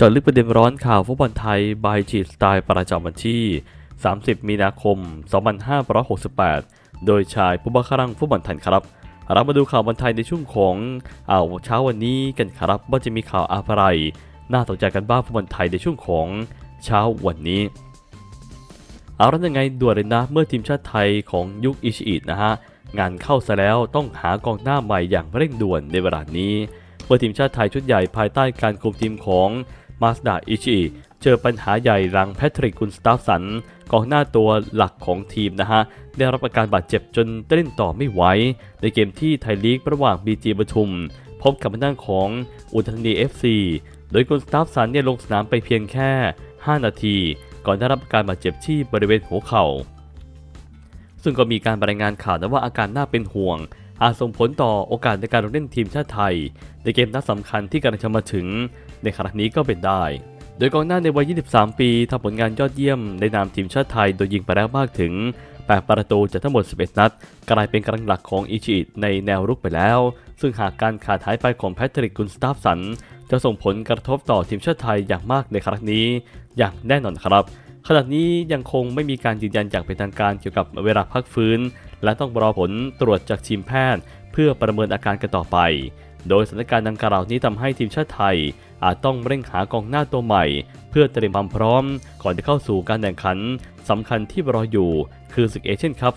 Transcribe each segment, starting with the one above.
จาะลึกประเด็นร้อนข่าวฟุตบอลไทยบายจีสไตล์ประจำวันที่ 30 มีนาคม 2568 โดยชายผู้บังคับฟุตบอลไทยครับ เรามาดูข่าวบอลไทยในช่วงของเอาเช้าวันนี้กันครับว่าจะมีข่าวอะไร น่าสนใจกันบ้างฟุตบอลไทยในช่วงของเช้าวันนี้ เอาแล้วยังไงด่วนเลยนะเมื่อทีมชาติไทยของยุคอิชิอินะฮะงานเข้าซะแล้วต้องหากองหน้าใหม่อย่างเร่งด่วนในเวลานี้เมื่อทีมชาติไทยชุดใหญ่ภายใต้การคุมทีมของ มาสดาอิชิเจอปัญหาใหญ่หลังแพทริกกุนสตาฟสันกองหน้าตัวหลักของทีมนะฮะ ได้รับอาการบาดเจ็บจนเล่นต่อไม่ไหวในเกมที่ไทยลีกระหว่างบีจีปทุม พบกับทางด้านของอุทัยธานี FC โดยกุนสตาฟสันเนี่ยลงสนามไปเพียงแค่ 5 นาที ก่อนได้รับอาการบาดเจ็บที่บริเวณหัวเข่า ซึ่งก็มีการรายงานข่าวนะว่าอาการน่าเป็นห่วง อาจส่งผลต่อโอกาสในการลงเล่นทีมชาติไทย ในเกมนัดสำคัญที่กำลังจะมาถึงในครั้งนี้ก็เป็นได้ โดยกองหน้าในวัย 23 ปีทำผลงานยอดเยี่ยมในนามทีมชาติไทย โดยยิงไปแล้วมากถึง 8 ประตูจากทั้งหมด 11 นัด กลายเป็นกำลังหลักของอิชิอิในแนวรุกไปแล้ว ซึ่งหากการขาดหายไปของแพทริกกุนสตาฟสัน จะส่งผลกระทบต่อทีมชาติไทยอย่างมากในครั้งนี้ อย่างแน่นอนครับขณะนี้ยังคงไม่มีการยืนยันอย่างเป็นทางการเกี่ยวกับเวลาพักฟื้น และต้องรอผลตรวจจากทีมแพทย์ เพื่อประเมินอาการกันต่อไป โดยสถานการณ์ดังกล่าวนี้ทำให้ทีมชาติไทย อาจต้องเร่งหากองหน้าตัวใหม่ เพื่อเตรียมความพร้อม ก่อนจะเข้าสู่การแข่งขันสำคัญที่รออยู่ คือศึกเอเชียนคัพ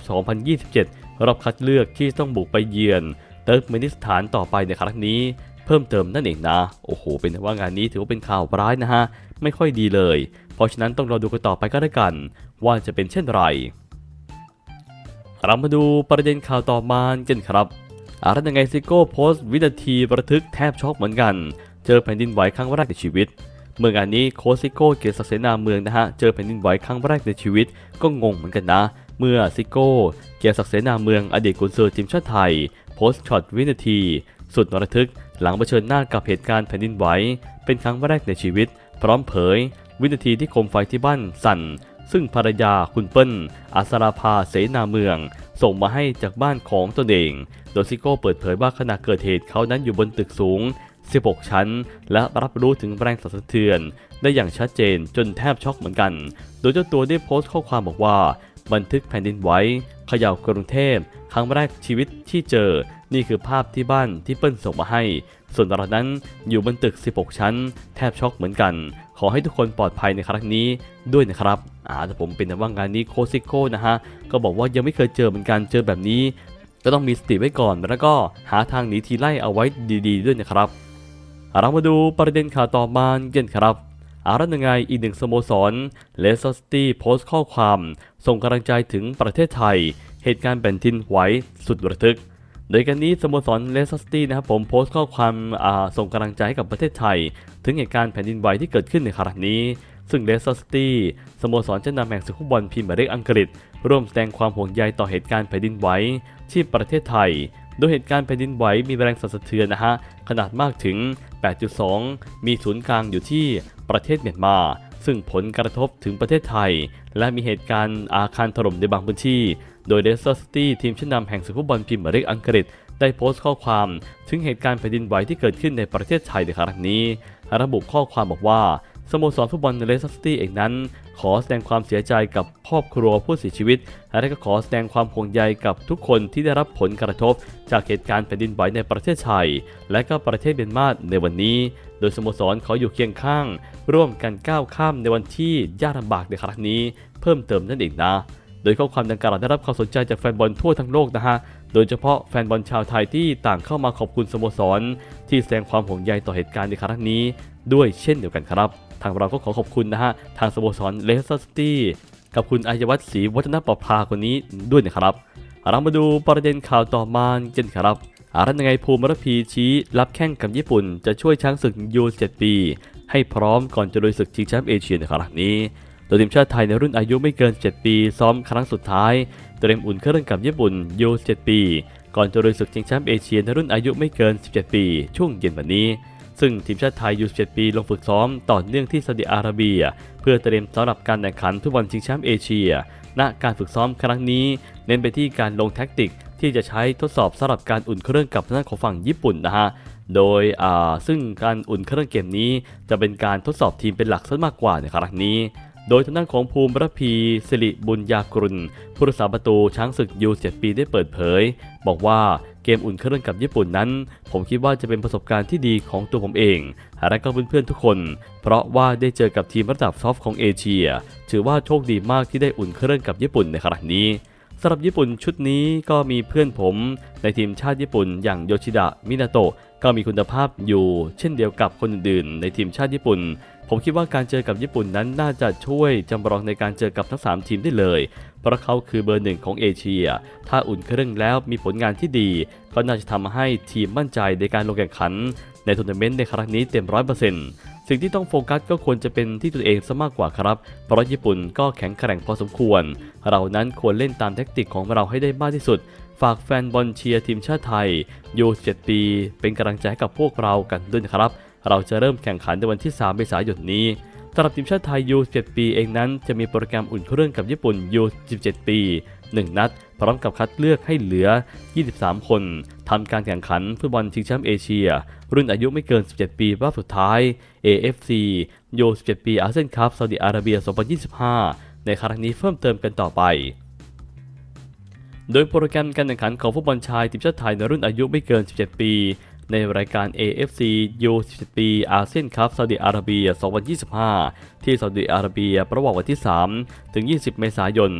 2027 รอบคัดเลือกที่ต้องบุกไปเยือนเติร์กเมนิสถานต่อไปในครั้งนี้เพิ่มเติมนั่นเองนะ โอ้โห เป็นว่างานนี้ถือว่าเป็นข่าวร้ายนะฮะ ไม่ค่อยดีเลย เพราะฉะนั้นต้องรอดูกันต่อไปก็ได้วกัน ว่าจะเป็นเช่นไร เรามาดูประเด็นข่าวต่อมากันครับอารันยังไงซิโก้โพสต์วินาทีประทึกแทบช็อกเหมือนกัน เจอแผ่นดินไหวครั้งแรกในชีวิต เมื่องานนี้โค้ชซิโก้เกียรติศักดิ์เสนาเมืองนะฮะ เจอแผ่นดินไหวครั้งแรกในชีวิต ก็งงเหมือนกันนะ เมื่อซิโก้เกียรติศักดิ์เสนาเมืองอดีตกุนซือทีมชาติไทย โพสต์ช็อตวินาที สุดระทึก หลังเผชิญหน้ากับเหตุการณ์แผ่นดินไหวเป็นครั้งแรกในชีวิต พร้อมเผย วินาทีที่โคมไฟที่บ้านสั่น ซึ่งภรรยาคุณเปิ้ลอัสราภาเสนาเมือง ส่งมาให้จากบ้านของตนเอง โดยซิโก้เปิดเผยว่าขณะเกิดเหตุเขานั้นอยู่บนตึกสูง 16 ชั้น และรับรู้ถึงแรงสั่นสะเทือน ได้อย่างชัดเจนจนแทบช็อกเหมือนกัน โดยเจ้าตัวได้โพสต์ข้อความบอกว่า บันทึกแผ่นดินไหวเขย่ากรุงเทพครั้งแรกชีวิตที่เจอ นี่คือภาพที่บ้านที่เปิ้ลส่งมาให้ ส่วนเรานั้นอยู่บนตึก 16 ชั้น แทบช็อกเหมือนกัน ขอให้ทุกคนปลอดภัยในครั้งนี้ด้วยนะครับ อ่าแต่ผมเป็นว่างานนี้โคซิโก้นะฮะก็บอกว่ายังไม่เคยเจอเหมือนกันเจอแบบนี้ ก็ต้องมีสติไว้ก่อนแล้วก็หาทางหนีทีไล่เอาไว้ดีๆ ด้วยนะครับเรามาดูประเด็นข่าวต่อมาเกันครับอารันยังไงอีกหนึ่งสโมสรเลสสตี้โพสต์ข้อความ ส่งกำลังใจถึงประเทศไทย เหตุการณ์แผ่นดินไหวสุดระทึก โดยการนี้สโมสรเลสสตี้นะครับผมโพสต์ข้อความส่งกำลังใจให้กับประเทศไทย ถึงเหตุการณ์แผ่นดินไหวที่เกิดขึ้นในครั้งนี้ ซึ่งเลสสตี้สโมสรชั้นนำแห่งศึกฟุตบอลพรีเมียร์ลีกอังกฤษ ร่วมแสดงความห่วงใยต่อเหตุการณ์แผ่นดินไหวที่ประเทศไทย โดยเหตุการณ์แผ่นดินไหวมีแรงสั่นสะเทือนนะฮะขนาดมากถึง 8.2 มีศูนย์กลางอยู่ที่ประเทศเมียนมาซึ่งผลกระทบถึงประเทศไทย และมีเหตุการณ์อาคารถล่มในบางพื้นที่ โดยเลสเตอร์ซิตี้ทีมชั้นนำแห่งศึกฟุตบอลพรีเมียร์ลีกอังกฤษ ได้โพสต์ข้อความถึงเหตุการณ์แผ่นดินไหวที่เกิดขึ้นในประเทศไทยในครั้งนี้ ระบุข้อความบอกว่า สโมสรฟุตบอลเลสเตอร์ซิตี้เองนั้น ขอแสดงความเสียใจกับครอบครัวผู้เสียชีวิต และก็ขอแสดงความห่วงใยกับทุกคนที่ได้รับผลกระทบ จากเหตุการณ์แผ่นดินไหวในประเทศไทย และก็ประเทศเมียนมาในวันนี้ โดยสโมสรขออยู่เคียงข้าง ร่วมกันก้าวข้ามในวันที่ยากลำบากในครั้งนี้ เพิ่มเติมนั่นเองนะโดยข้อความดังกล่าวได้รับความสนใจจากแฟนบอลทั่วทั้งโลกนะฮะ โดยเฉพาะแฟนบอลชาวไทยที่ต่างเข้ามาขอบคุณสโมสร ที่แสดงความห่วงใยต่อเหตุการณ์ในครั้งนี้ ด้วยเช่นเดียวกันครับ ทางเราก็ขอขอบคุณนะฮะ ทางสโมสรเลสเตอร์ซิตี้กับคุณอายวัฒน์ศรีวัฒนประภาคนนี้ด้วยนะครับ เรามาดูประเด็นข่าวต่อมากันครับอารันยังไงภูมิรพีชี้รับแข่งกับญี่ปุ่น จะช่วยช้างศึกยู7ปี ให้พร้อมก่อนจะลุยศึกชิงแชมป์เอเชียในครั้งนี้โดยทีมชาติไทยในรุ่นอายุไม่เกิน 7 ปี ซ้อมครั้งสุดท้าย เตรียมอุ่นเครื่องกับญี่ปุ่นยู7ปี ก่อนจะลุยศึกชิงแชมป์เอเชียในรุ่นอายุไม่เกิน 17 ปี ช่วงเย็นวันนี้ ซึ่งทีมชาติไทยยู17ปีลงฝึกซ้อมต่อเนื่องที่ซาอุดิอาระเบีย เพื่อเตรียมสำหรับการแข่งขันฟุตบอลชิงแชมป์เอเชีย ณ การฝึกซ้อมครั้งนี้ เน้นไปที่การลงแท็กติกที่จะใช้ทดสอบสำหรับการอุ่นเครื่องกับทางด้านของฝั่งญี่ปุ่นนะฮะ โดยอ่าซึ่งการอุ่นเครื่องเกมนี้ จะเป็นการทดสอบทีมเป็นหลักซะมากกว่าในครั้งนี้โดยทางด้านของภูมิรพีสิริบุญญากรุณผู้รักษาประตูช้างศึกยู7ปีได้เปิดเผย บอกว่า เกมอุ่นเครื่องกับญี่ปุ่นนั้น ผมคิดว่าจะเป็นประสบการณ์ที่ดีของตัวผมเองและก็เพื่อนๆทุกคน เพราะว่าได้เจอกับทีมระดับซอฟต์ของเอเชีย ถือว่าโชคดีมากที่ได้อุ่นเครื่องกับญี่ปุ่นในครั้งนี้สำหรับญี่ปุ่นชุดนี้ก็มีเพื่อนผมในทีมชาติญี่ปุ่นอย่างโยชิดะมินาโตะก็มีคุณภาพอยู่ เช่นเดียวกับคนอื่นๆในทีมชาติญี่ปุ่น ผมคิดว่าการเจอกับญี่ปุ่นนั้นน่าจะช่วยจำลองในการเจอกับทั้ง 3 ทีมได้เลย เพราะเขาคือเบอร์หนึ่งของเอเชีย ถ้าอุ่นเครื่องแล้วมีผลงานที่ดี ก็น่าจะทำให้ทีมมั่นใจในการลงแข่งขัน ในทัวร์นาเมนต์ในครั้งนี้เต็มร้อยเปอร์เซ็นต์สิ่งที่ต้องโฟกัสก็ควรจะเป็นที่ตัวเองซะมากกว่าครับ เพราะญี่ปุ่นก็แข็งแกร่งพอสมควร เรานั้นควรเล่นตามแทคติกของเราให้ได้มากที่สุด ฝากแฟนบอลเชียร์ทีมชาติไทยยู7ปี เป็นกำลังใจให้กับพวกเรากันด้วยนะครับ เราจะเริ่มแข่งขันในวันที่ 3 เมษายนนี้สำหรับทีมชาติไทยยู7ปีเองนั้นจะมีโปรแกรมอุ่นเครื่องกับญี่ปุ่นยู17ปี 1 นัด พร้อมกับคัดเลือกให้เหลือ 23 คนทำการแข่งขันฟุตบอลชิงแชมป์เอเชีย รุ่นอายุไม่เกิน 17 ปีรอบสุดท้าย AFC โย17ปีอาเซียนคัพซาอุดิอาระเบีย 2025 ในครั้งนี้เพิ่มเติมกันต่อไปโดยโปรแกรมการแข่งขันของฟุตบอลชายทีมชาติไทยในรุ่นอายุไม่เกิน 17 ปี ในรายการ AFC U 17 ปีอาเซียนคัพซาอุดิอาระเบีย 2025 ที่ซาอุดิอาระเบียระหว่างวันที่ 3 ถึง 20 เมษายน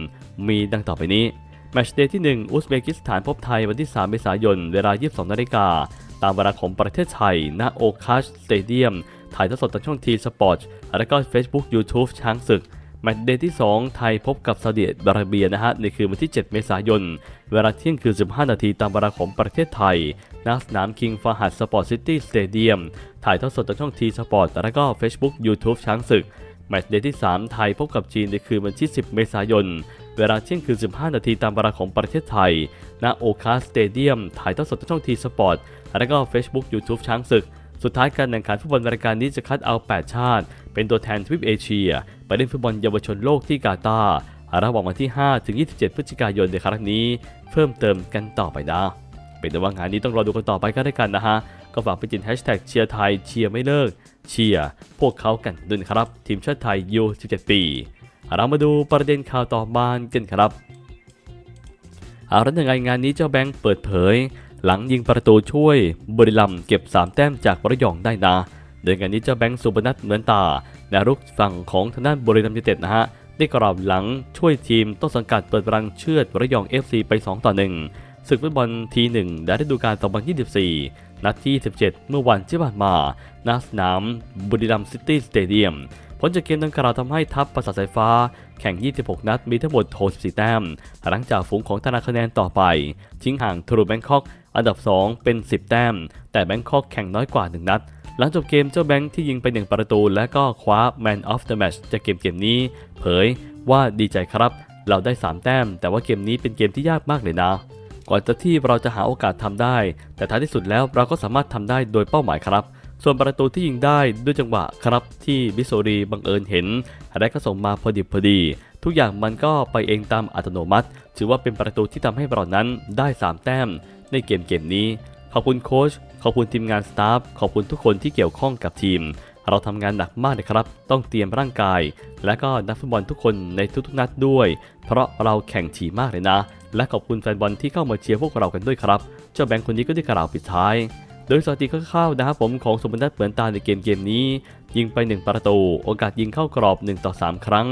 มีดังต่อไปนี้ แมตช์เดย์ที่ 1 อุซเบกิสถานพบไทยวันที่ 3 เมษายน เวลา 22 นาฬิกา ตามเวลาของประเทศไทย ณ โอคัชสเตเดียม ถ่ายทอดสดทางช่องทีสปอร์ต และก็ Facebook YouTube ช้างศึก แมตช์เดย์ที่ 2 ไทยพบกับซาอุดิอาระเบียนะฮะในคืนวันที่ 7 เมษายน เวลาเที่ยงคืน 15 นาทีตามเวลาของประเทศไทยณสนามคิงฟาฮัดสปอร์ตซิตี้สเตเดียมถ่ายทอดสดทางช่องทีสปอร์ตและก็ Facebook YouTube ช้างศึก แมตช์เดย์ที่ 3 ไทยพบกับจีนในคืนวันที่ 10 เมษายน เวลาเที่ยงคืน 15 นาทีตามเวลาของประเทศไทยณโอคาสเตเดียมถ่ายทอดสดทางช่องทีสปอร์ตและก็ Facebook YouTube ช้างศึก สุดท้ายการแข่งขันฟุตบอลรายการนี้จะคัดเอา 8 ชาติ เป็นตัวแทนทวีปเอเชีย ไปเล่นฟุตบอลเยาวชนโลกที่กาตาร์ระหว่างวันที่ 5 ถึง 27 พฤศจิกายนในครั้งนี้ เพิ่มเติมกันต่อไปนะ เป็นแต่ว่างานนี้ต้องรอดูกันต่อไปก็ได้กันนะฮะ ก็ฝากไปจินแฮชแท็กเชียร์ไทยเชียร์ไม่เลิก เชียร์พวกเขากันด้วยนครับ ทีมชาติไทยยู17 ปี เรามาดูประเด็นข่าวต่อมากันครับเอาแล้วยังไงงานนี้เจ้าแบงค์เปิดเผย หลังยิงประตูช่วยบุรีรัมย์เก็บ 3 แต้มจากระยองได้นะ โดยงานนี้เจ้าแบงค์สุบนัทเหมือนตาแนวรุกฝั่งของทางด้านบรีรัมยูเต็ดนะฮะได้กล่าวหลังช่วยทีมต้นสังกัดเปิดรังเชือดระยอง FC ไป 2 ต่อ 1 ศึกฟุตบอลทีหนึ่งและฤดูกาล 2024 นัดที่ 17 เมื่อวันที่ผ่านมาณสนามบุรีรัมย์ซิตี้สเตเดียมผลจากเกมดังกล่าวทำให้ทัพประสาทสายฟ้า แข่ง 26 นัดมีทั้งหมด64แต้มหลังจากฝูงของธนาคะแนนต่อไป ทิ้งห่างทรูแบงคอก อันดับ 2 เป็น 10 แต้ม แต่แบงคอกแข่งน้อยกว่า 1 นัด หลังจบเกมเจ้าแบงค์ที่ยิงไป 1 ประตู และก็คว้า Man of the Match จากเกมเกมนี้ เผยว่าดีใจครับ เราได้ 3 แต้ม แต่ว่าเกมนี้เป็นเกมที่ยากมากเลยนะ ก่อนจะที่เราจะหาโอกาสทำได้ แต่ท้ายที่สุดแล้วเราก็สามารถทำได้โดยเป้าหมายครับส่วนประตูที่ยิงได้ด้วยจังหวะครับที่บิโซรีบังเอิญเห็นและก็ส่งมาพอดีพอดี ทุกอย่างมันก็ไปเองตามอัตโนมัติ ถือว่าเป็นประตูที่ทำให้เรานั้นได้ 3 แต้ม ในเกมเกมนี้ ขอบคุณโค้ชขอบคุณทีมงานสตาฟขอบคุณทุกคนที่เกี่ยวข้องกับทีม เราทำงานหนักมากเลยครับ ต้องเตรียมร่างกาย และก็นักฟุตบอลทุกคนในทุกๆนัดด้วย เพราะเราแข่งถี่มากเลยนะ และขอบคุณแฟนบอลที่เข้ามาเชียร์พวกเรากันด้วยครับ เจ้าแบงค์คนนี้ก็ได้กล่าวปิดท้ายโดยสถิติคร่าวๆนะครับผมของสมบัติเหมือนตาในเกมเกมนี้ ยิงไป 1 ประตู โอกาสยิงเข้ากรอบ 1 ต่อ 3 ครั้ง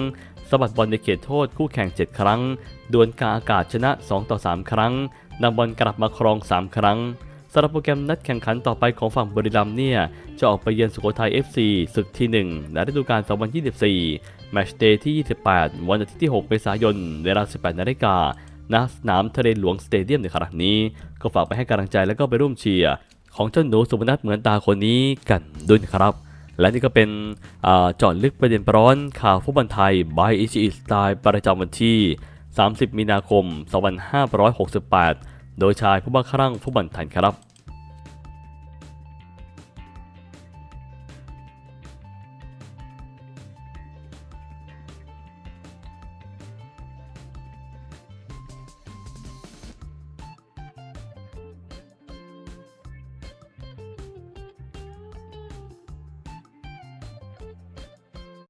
สะบัดบอลในเขตโทษคู่แข่ง 7 ครั้ง ดวลกลางอากาศชนะ 2 ต่อ 3 ครั้ง นำบอลกลับมาครอง 3 ครั้งสำหรับโปรแกรมนัดแข่งขันต่อไปของฝั่งบุรีรัมย์เนี่ยจะออกไปเยือนสุโขทัย FC ศึกที่ 1 ในฤดูกาล 2024 แมตช์เดย์ที่ 28 วันอาทิตย์ที่ 6 เมษายน เวลา 18 นาฬิกาณสนามทะเลหลวงสเตเดียมในครั้งนี้ ก็ฝากไปให้กำลังใจแล้วก็ไปร่วมเชียร์ของเจ้าหนูสุพนัทเหมือนตาคนนี้กันด้วยครับ และนี่ก็เป็นจอดลึกประเด็นร้อนข่าวฟุตบอลไทย by e อ s t y l e ประจำวันที่ 30 มีนาคม 2568 โดยชายผู้บ้าคลั่งผู้บันทันครับ